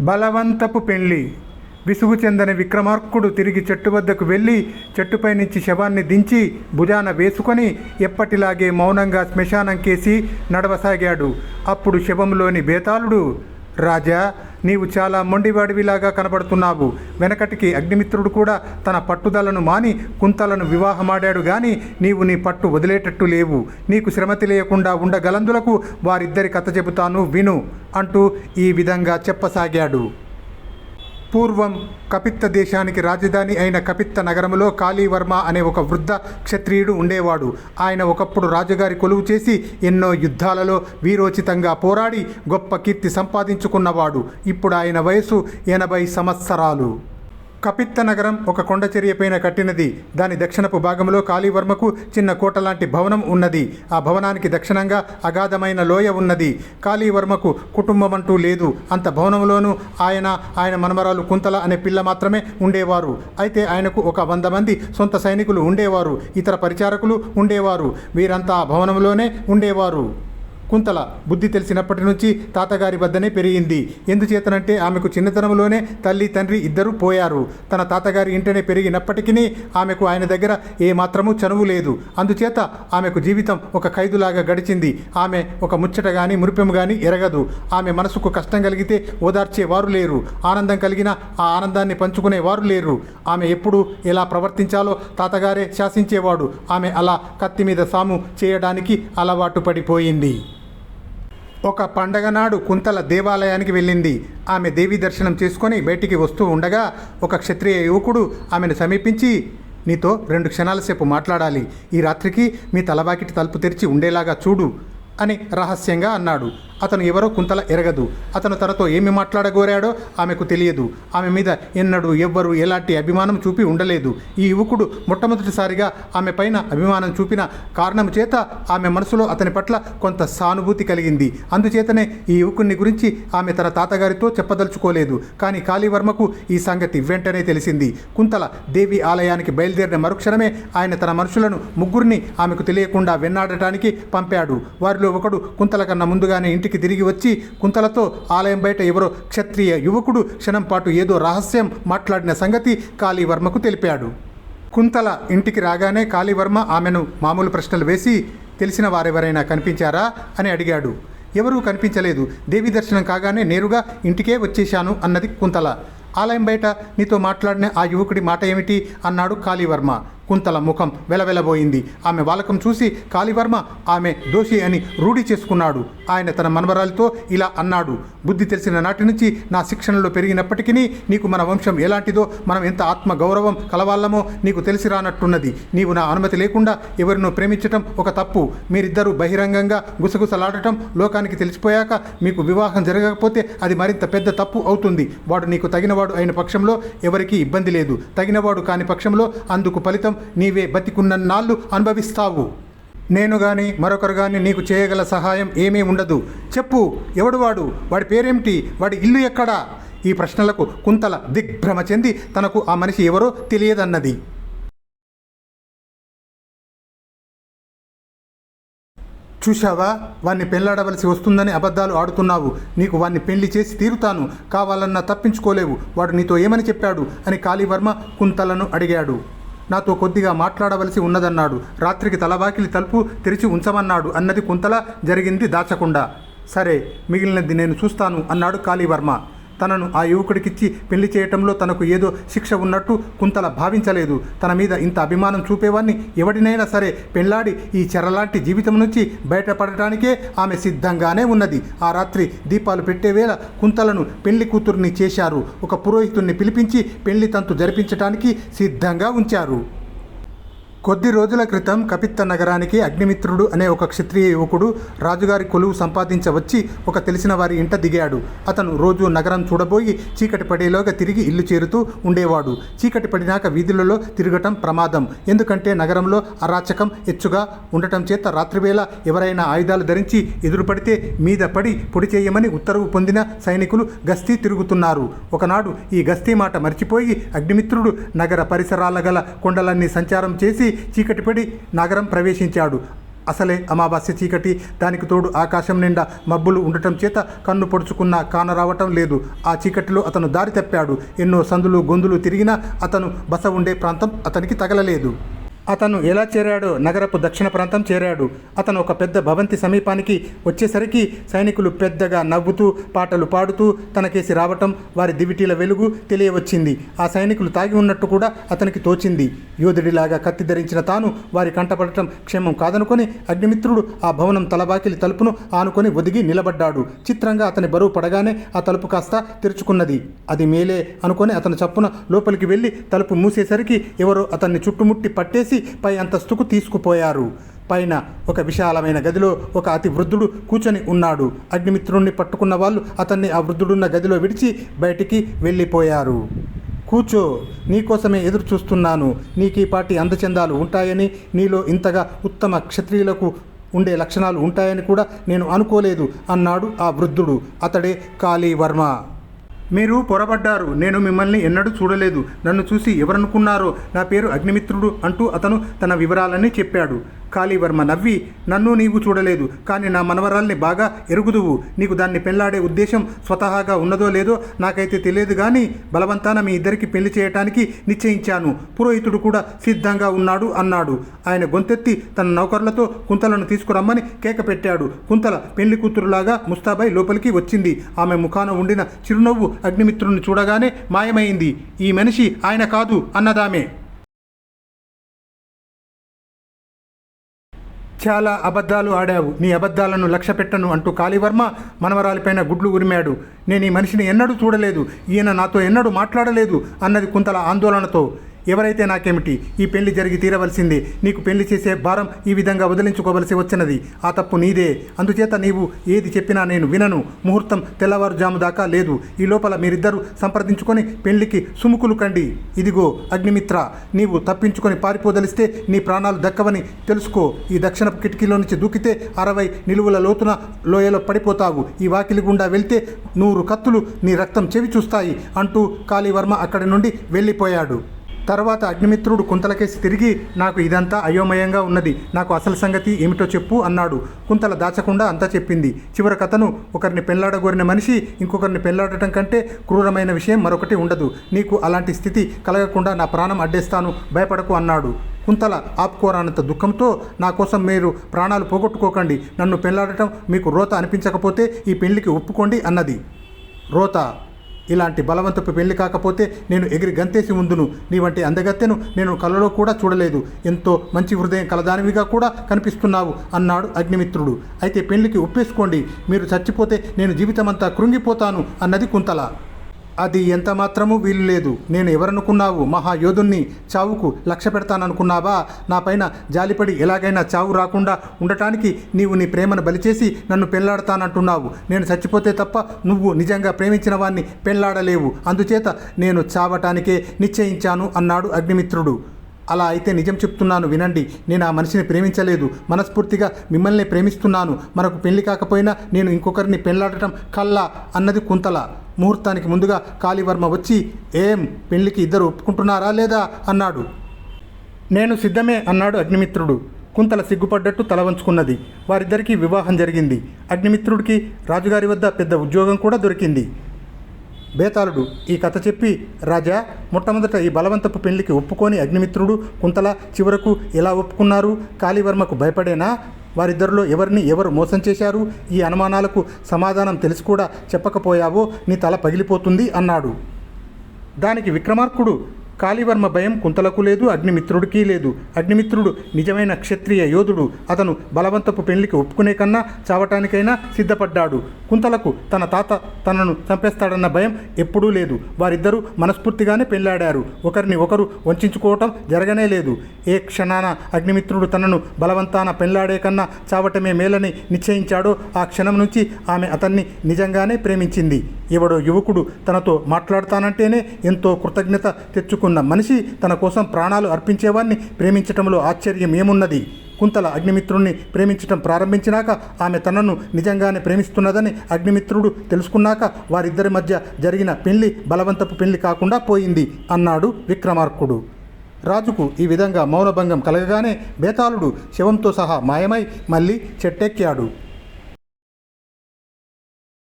బలవంతపు పెళ్ళి. విసుగు చెందని విక్రమార్కుడు తిరిగి చెట్టు వద్దకు వెళ్ళి చెట్టుపై నుంచి శవాన్ని దించి భుజాన వేసుకొని ఎప్పటిలాగే మౌనంగా శ్మశానం కేసి నడవసాగాడు. అప్పుడు శవంలోని బేతాళుడు రాజా నీవు చాలా మొండివాడివిలాగా కనబడుతున్నావు వెనకటికి అగ్నిమిత్రుడు కూడా తన పట్టుదలను మాని కుంతలను వివాహమాడాడు గాని నీవు నీ పట్టు వదిలేటట్టు లేవు. నీకు శ్రమ తెలియకుండా ఉండగలందులకు వారిద్దరి కథ చెబుతాను విను అంటూ ఈ విధంగా చెప్పసాగాడు. పూర్వం కపిత్త దేశానికి రాజధాని అయిన కపిత్త నగరములో కాళీవర్మ అనే ఒక వృద్ధ క్షత్రియుడు ఉండేవాడు. ఆయన ఒకప్పుడు రాజుగారి కొలువు చేసి ఎన్నో యుద్ధాలలో వీరోచితంగా పోరాడి గొప్ప కీర్తి సంపాదించుకున్నవాడు. ఇప్పుడు ఆయన వయసు ఎనభై సంవత్సరాలు. కపిత్త నగరం ఒక కొండచర్య పైన కట్టినది. దాని దక్షిణపు భాగంలో కాళీవర్మకు చిన్న కోట లాంటి భవనం ఉన్నది. ఆ భవనానికి దక్షిణంగా అగాధమైన లోయ ఉన్నది. కాళీవర్మకు కుటుంబం అంటూ లేదు. అంత భవనంలోనూ ఆయన ఆయన మనమరాలు కుంతల అనే పిల్ల మాత్రమే ఉండేవారు. అయితే ఆయనకు ఒక వంద మంది సొంత సైనికులు ఉండేవారు. ఇతర పరిచారకులు ఉండేవారు. వీరంతా ఆ భవనంలోనే ఉండేవారు. కుంతల బుద్ధి తెలిసినప్పటి నుంచి తాతగారి వద్దనే పెరిగింది. ఎందుచేతనంటే ఆమెకు చిన్నతనంలోనే తల్లి తండ్రి ఇద్దరూ పోయారు. తన తాతగారి ఇంటనే పెరిగినప్పటికీ ఆమెకు ఆయన దగ్గర ఏ చనువు లేదు. అందుచేత ఆమెకు జీవితం ఒక ఖైదులాగా గడిచింది. ఆమె ఒక ముచ్చట గాని మురిపెము గాని ఎరగదు. ఆమె మనసుకు కష్టం కలిగితే ఓదార్చేవారు లేరు. ఆనందం కలిగిన ఆ ఆనందాన్ని పంచుకునేవారు లేరు. ఆమె ఎప్పుడు ఎలా ప్రవర్తించాలో తాతగారే శాసించేవాడు. ఆమె అలా కత్తి మీద సాము చేయడానికి అలవాటు పడిపోయింది. ఒక పండగ నాడు కుంతల దేవాలయానికి వెళ్ళింది. ఆమె దేవి దర్శనం చేసుకొని బయటికి వస్తూ ఉండగా ఒక క్షత్రియ యువకుడు ఆమెను సమీపించి నీతో రెండు క్షణాల సేపు మాట్లాడాలి. ఈ రాత్రికి మీ తలవాకిటి తలుపు తెరిచి ఉండేలాగా చూడు అని రహస్యంగా అన్నాడు. అతను ఎవరో కుంతల ఎరగదు. అతను తనతో ఏమి మాట్లాడగోరాడో ఆమెకు తెలియదు. ఆమె మీద ఎన్నడూ ఎవ్వరూ ఎలాంటి అభిమానం చూపి ఉండలేదు. ఈ యువకుడు మొట్టమొదటిసారిగా ఆమె పైన అభిమానం చూపిన కారణం చేత ఆమె మనసులో అతని పట్ల కొంత సానుభూతి కలిగింది. అందుచేతనే ఈ యువకుని గురించి ఆమె తన తాతగారితో చెప్పదలుచుకోలేదు. కానీ కాళీవర్మకు ఈ సంగతి వెంటనే తెలిసింది. కుంతల దేవి ఆలయానికి బయలుదేరిన మరుక్షణమే ఆయన తన మనుషులను ముగ్గురిని ఆమెకు తెలియకుండా వెన్నాడటానికి పంపాడు. వారిలో ఒకడు కుంతల కన్నా ముందుగానే ఇంటికి తిరిగి వచ్చి కుంతలతో ఆలయం బయట ఎవరో క్షత్రియ యువకుడు క్షణం పాటు ఏదో రహస్యం మాట్లాడిన సంగతి కాళీవర్మకు తెలిపాడు. కుంతల ఇంటికి రాగానే కాళీవర్మ ఆమెను మామూలు ప్రశ్నలు వేసి తెలిసిన వారెవరైనా కనిపించారా? అని అడిగాడు. ఎవరూ కనిపించలేదు. దేవి దర్శనం కాగానే నేరుగా ఇంటికే వచ్చేశాను అన్నది కుంతల. ఆలయం బయట నీతో మాట్లాడిన ఆ యువకుడి మాట ఏమిటి? అన్నాడు కాళీవర్మ. కుంతల ముఖం వెలవెలబోయింది. ఆమె వాలకం చూసి కాళీవర్మ ఆమె దోషి అని రూఢి చేసుకున్నాడు. ఆయన తన మనవరాలితో ఇలా అన్నాడు. బుద్ధి తెలిసిన నాటి నుంచి నా శిక్షణలో పెరిగినప్పటికీ నీకు మన వంశం ఎలాంటిదో మనం ఎంత ఆత్మ గౌరవం కలవాళ్ళమో నీకు తెలిసి రానట్టున్నది. నీవు నా అనుమతి లేకుండా ఎవరినో ప్రేమించటం ఒక తప్పు. మీరిద్దరూ బహిరంగంగా గుసగుసలాడటం లోకానికి తెలిసిపోయాక మీకు వివాహం జరగకపోతే అది మరింత పెద్ద తప్పు అవుతుంది. వాడు నీకు తగినవాడు అయిన పక్షంలో ఎవరికీ ఇబ్బంది లేదు. తగినవాడు కాని పక్షంలో అందుకు ఫలితం నీవే బతికున్నన్నాళ్ళు అనుభవిస్తావు. నేను గాని మరొకరు గాని నీకు చేయగల సహాయం ఏమీ ఉండదు. చెప్పు ఎవడు వాడు? వాడి పేరేమిటి? వాడి ఇల్లు ఎక్కడా? ఈ ప్రశ్నలకు కుంతల దిగ్భ్రమ చెంది తనకు ఆ మనిషి ఎవరో తెలియదన్నది. చూశావా? వాణ్ణి పెళ్ళాడవలసి వస్తుందని అబద్ధాలు ఆడుతున్నావు. నీకు వాణ్ణి పెళ్ళి చేసి తీరుతాను. కావాలన్నా తప్పించుకోలేవు. వాడు నీతో ఏమని చెప్పాడు? అని కాళీవర్మ కుంతలను అడిగాడు. నాతో కొద్దిగా మాట్లాడవలసి ఉన్నదన్నాడు. రాత్రికి తలవాకిలి తలుపు తెరిచి ఉంచమన్నాడు. అన్నది కుంతల జరిగింది దాచకుండా. సరే మిగిలినది నేను చూస్తాను అన్నాడు కాళీవర్మ. తనను ఆ యువకుడికిచ్చి పెళ్ళి చేయటంలో తనకు ఏదో శిక్ష ఉన్నట్టు కుంతల భావించలేదు. తన మీద ఇంత అభిమానం చూపేవాడిని ఎవడినైనా సరే పెళ్ళాడి ఈ చెరలాంటి జీవితం నుంచి బయటపడటానికే ఆమె సిద్ధంగానే ఉన్నది. ఆ రాత్రి దీపాలు పెట్టే వేళ కుంతలను పెళ్ళి కూతుర్ని చేశారు. ఒక పురోహితుణ్ణి పిలిపించి పెళ్ళి తంతు జరిపించటానికి సిద్ధంగా ఉంచారు. కొద్ది రోజుల క్రితం కపిత్త నగరానికి అగ్నిమిత్రుడు అనే ఒక క్షత్రియ యువకుడు రాజుగారి కొలువు సంపాదించవచ్చి ఒక తెలిసిన వారి ఇంట దిగాడు. అతను రోజు నగరం చూడబోయి చీకటి పడేలోగా తిరిగి ఇల్లు చేరుతూ ఉండేవాడు. చీకటి పడినాక వీధులలో తిరగటం ప్రమాదం. ఎందుకంటే నగరంలో అరాచకం ఎచ్చుగా ఉండటం చేత రాత్రివేళ ఎవరైనా ఆయుధాలు ధరించి ఎదురుపడితే మీద పడి పొడి చేయమని ఉత్తర్వు పొందిన సైనికులు గస్తీ తిరుగుతున్నారు. ఒకనాడు ఈ గస్తీ మాట మర్చిపోయి అగ్నిమిత్రుడు నగర పరిసరాల గల కొండలన్నీ సంచారం చేసి చీకటిపడి నగరం ప్రవేశించాడు. అసలే అమావాస్య చీకటి దానికి తోడు ఆకాశం నిండా మబ్బులు ఉండటం చేత కన్ను పొడుచుకున్న కాన రావటం లేదు. ఆ చీకటిలో అతను దారి తప్పాడు. ఎన్నో సందులు గొంతులు తిరిగినా అతను బస ఉండే ప్రాంతం అతనికి తగలలేదు. అతను ఎలా చేరాడో నగరపు దక్షిణ ప్రాంతం చేరాడు. అతను ఒక పెద్ద భవంతి సమీపానికి వచ్చేసరికి సైనికులు పెద్దగా నవ్వుతూ పాటలు పాడుతూ తనకేసి రావటం వారి దివిటీల వెలుగు తెలియవచ్చింది. ఆ సైనికులు తాగి ఉన్నట్టు కూడా అతనికి తోచింది. యోధుడిలాగా కత్తి ధరించిన తాను వారి కంటపడటం క్షేమం కాదనుకొని అగ్నిమిత్రుడు ఆ భవనం తలబాకిలి తలుపును ఆనుకొని ఒదిగి నిలబడ్డాడు. చిత్రంగా అతని బరువు పడగానే ఆ తలుపు కాస్త తెరుచుకున్నది. అది మేలే అనుకొని అతను చప్పున లోపలికి వెళ్ళి తలుపు మూసేసరికి ఎవరో అతన్ని చుట్టుముట్టి పట్టేసి పై అంతస్తుకు తీసుకుపోయారు. పైన ఒక విశాలమైన గదిలో ఒక అతి వృద్ధుడు కూర్చొని ఉన్నాడు. అగ్నిమిత్రుణ్ణి పట్టుకున్న వాళ్ళు అతన్ని ఆ వృద్ధుడున్న గదిలో విడిచి బయటికి వెళ్ళిపోయారు. కూర్చో నీకోసమే ఎదురు చూస్తున్నాను. నీకీ పాటి అందచందాలు ఉంటాయని నీలో ఇంతగా ఉత్తమ క్షత్రియులకు ఉండే లక్షణాలు ఉంటాయని కూడా నేను అనుకోలేదు అన్నాడు ఆ వృద్ధుడు. అతడే కాళీవర్మ. మీరు పొరబడ్డారు నేను మిమ్మల్ని ఎన్నడూ చూడలేదు. నన్ను చూసి ఎవరనుకున్నారో నా పేరు అగ్నిమిత్రుడు అంటూ అతను తన వివరాలన్నీ చెప్పాడు. కాళీవర్మ నవ్వి నన్ను నీవు చూడలేదు కానీ నా మనవరాల్ని బాగా ఎరుగుదువు. నీకు దాన్ని పెళ్ళాడే ఉద్దేశం స్వతహాగా ఉన్నదో లేదో నాకైతే తెలియదు కానీ బలవంతాన మీ ఇద్దరికి పెళ్ళి చేయటానికి నిశ్చయించాను. పురోహితుడు కూడా సిద్ధంగా ఉన్నాడు అన్నాడు. ఆయన గొంతెత్తి తన నౌకర్లతో కుంతలను తీసుకురమ్మని కేక పెట్టాడు. కుంతల పెళ్ళి కూతురులాగా ముస్తాబాయి లోపలికి వచ్చింది. ఆమె ముఖాన ఉండిన చిరునవ్వు అగ్నిమిత్రుని చూడగానే మాయమైంది. ఈ మనిషి ఆయన కాదు అన్నదామే. చాలా అబద్ధాలు ఆడావు. నీ అబద్ధాలను లక్ష్య పెట్టను అంటూ కాళీవర్మ మనవరాలిపైన గుడ్లు ఉరిమాడు. నేను ఈ మనిషిని ఎన్నడూ చూడలేదు. ఈయన నాతో ఎన్నడూ మాట్లాడలేదు అన్నది కుంతల ఆందోళనతో. ఎవరైతే నాకేమిటి ఈ పెళ్ళి జరిగి తీరవలసిందే నీకు పెళ్ళి చేసే భారం ఈ విధంగా వదిలించుకోవలసి వచ్చినది. ఆ తప్పు నీదే. అందుచేత నీవు ఏది చెప్పినా నేను వినను. ముహూర్తం తెల్లవారుజాము దాకా లేదు. ఈ లోపల మీరిద్దరూ సంప్రదించుకొని పెళ్ళికి సుముకులు కండి. ఇదిగో అగ్నిమిత్ర నీవు తప్పించుకొని పారిపోదలిస్తే నీ ప్రాణాలు దక్కవని తెలుసుకో. ఈ దక్షిణపు కిటికీలో నుంచి దూకితే అరవై నిలువుల లోతున లోయలో పడిపోతావు. ఈ వాకిలి గుండా వెళ్తే నూరు కత్తులు నీ రక్తం చెవి చూస్తాయి అంటూ కాళీవర్మ అక్కడి నుండి వెళ్ళిపోయాడు. తర్వాత అగ్నిమిత్రుడు కుంతలకేసి తిరిగి నాకు ఇదంతా అయోమయంగా ఉన్నది. నాకు అసలు సంగతి ఏమిటో చెప్పు అన్నాడు. కుంతల దాచకుండా అంతా చెప్పింది. చివరి కథను ఒకరిని పెళ్ళాడగోరిన మనిషి ఇంకొకరిని పెళ్ళాడటం కంటే క్రూరమైన విషయం మరొకటి ఉండదు. నీకు అలాంటి స్థితి కలగకుండా నా ప్రాణం అడ్డేస్తాను. భయపడకు అన్నాడు. కుంతల ఆపుకోరానంత దుఃఖంతో నా కోసం మీరు ప్రాణాలు పోగొట్టుకోకండి. నన్ను పెళ్ళాడటం మీకు రోత అనిపించకపోతే ఈ పెళ్ళికి ఒప్పుకోండి అన్నది. రోత ఇలాంటి బలవంతపు పెళ్ళి కాకపోతే నేను ఎగిరి గంతేసి ఉందును. నీ వంటి అందగత్తెను నేను కలలో కూడా చూడలేదు. ఎంతో మంచి హృదయం కలదానివిగా కూడా కనిపిస్తున్నావు అన్నాడు అగ్నిమిత్రుడు. అయితే పెళ్ళికి ఒప్పేసుకోండి. మీరు చచ్చిపోతే నేను జీవితమంతా కృంగిపోతాను అన్నది కుంతల. అది ఎంత మాత్రమూ వీలు లేదు. నేను ఎవరనుకున్నావు? మహాయోధుణ్ణి చావుకు లక్ష్య పెడతాననుకున్నావా? నా పైన జాలిపడి ఎలాగైనా చావు రాకుండా ఉండటానికి నీవు నీ ప్రేమను బలిచేసి నన్ను పెళ్ళాడతానంటున్నావు. నేను చచ్చిపోతే తప్ప నువ్వు నిజంగా ప్రేమించిన వాణ్ణి పెళ్ళాడలేవు. అందుచేత నేను చావటానికే నిశ్చయించాను అన్నాడు అగ్నిమిత్రుడు. అలా అయితే నిజం చెప్తున్నాను వినండి. నేను ఆ మనిషిని ప్రేమించలేదు. మనస్ఫూర్తిగా మిమ్మల్ని ప్రేమిస్తున్నాను. మనకు పెళ్ళి కాకపోయినా నేను ఇంకొకరిని పెళ్ళాడటం కల్లా అన్నది కుంతల. ముహూర్తానికి ముందుగా కాళీవర్మ వచ్చి ఏం పెళ్ళికి ఇద్దరు ఒప్పుకుంటున్నారా లేదా? అన్నాడు. నేను సిద్ధమే అన్నాడు అగ్నిమిత్రుడు. కుంతల సిగ్గుపడ్డట్టు తల వంచుకున్నది. వారిద్దరికీ వివాహం జరిగింది. అగ్నిమిత్రుడికి రాజుగారి వద్ద పెద్ద ఉద్యోగం కూడా దొరికింది. బేతాళుడు ఈ కథ చెప్పి రాజా మొట్టమొదట ఈ బలవంతపు పెళ్ళికి ఒప్పుకొని అగ్నిమిత్రుడు కుంతల చివరకు ఎలా ఒప్పుకున్నారు? కాళీవర్మకు భయపడేనా? వారిద్దరిలో ఎవరిని ఎవరు మోసం చేశారు? ఈ అనుమానాలకు సమాధానం తెలిసి కూడా చెప్పకపోయావో నీ తల పగిలిపోతుంది అన్నాడు. దానికి విక్రమార్కుడు కాళీవర్మ భయం కుంతలకు లేదు అగ్నిమిత్రుడికి లేదు. అగ్నిమిత్రుడు నిజమైన క్షత్రియ యోధుడు. అతను బలవంతపు పెళ్ళికి ఒప్పుకునే కన్నా చావటానికైనా సిద్ధపడ్డాడు. కుంతలకు తన తాత తనను చంపేస్తాడన్న భయం ఎప్పుడూ లేదు. వారిద్దరూ మనస్ఫూర్తిగానే పెళ్ళాడారు. ఒకరిని ఒకరు వంచుకోవటం జరగనే లేదు. ఏ క్షణాన అగ్నిమిత్రుడు తనను బలవంతాన పెళ్ళాడే కన్నా చావటమే మేలని నిశ్చయించాడో ఆ క్షణం నుంచి ఆమె అతన్ని నిజంగానే ప్రేమించింది. ఎవడో యువకుడు తనతో మాట్లాడతానంటేనే ఎంతో కృతజ్ఞత తెచ్చుకున్న మనిషి తన కోసం ప్రాణాలు అర్పించేవాన్ని ప్రేమించటంలో ఆశ్చర్యం ఏమున్నది? కుంతల అగ్నిమిత్రుణ్ణి ప్రేమించటం ప్రారంభించినాక ఆమె తనను నిజంగానే ప్రేమిస్తున్నదని అగ్నిమిత్రుడు తెలుసుకున్నాక వారిద్దరి మధ్య జరిగిన పెళ్ళి బలవంతపు పెళ్ళి కాకుండా పోయింది అన్నాడు విక్రమార్కుడు. రాజుకు ఈ విధంగా మౌనభంగం కలగగానే బేతాళుడు శవంతో సహా మాయమై మళ్ళీ చెట్టెక్కాడు.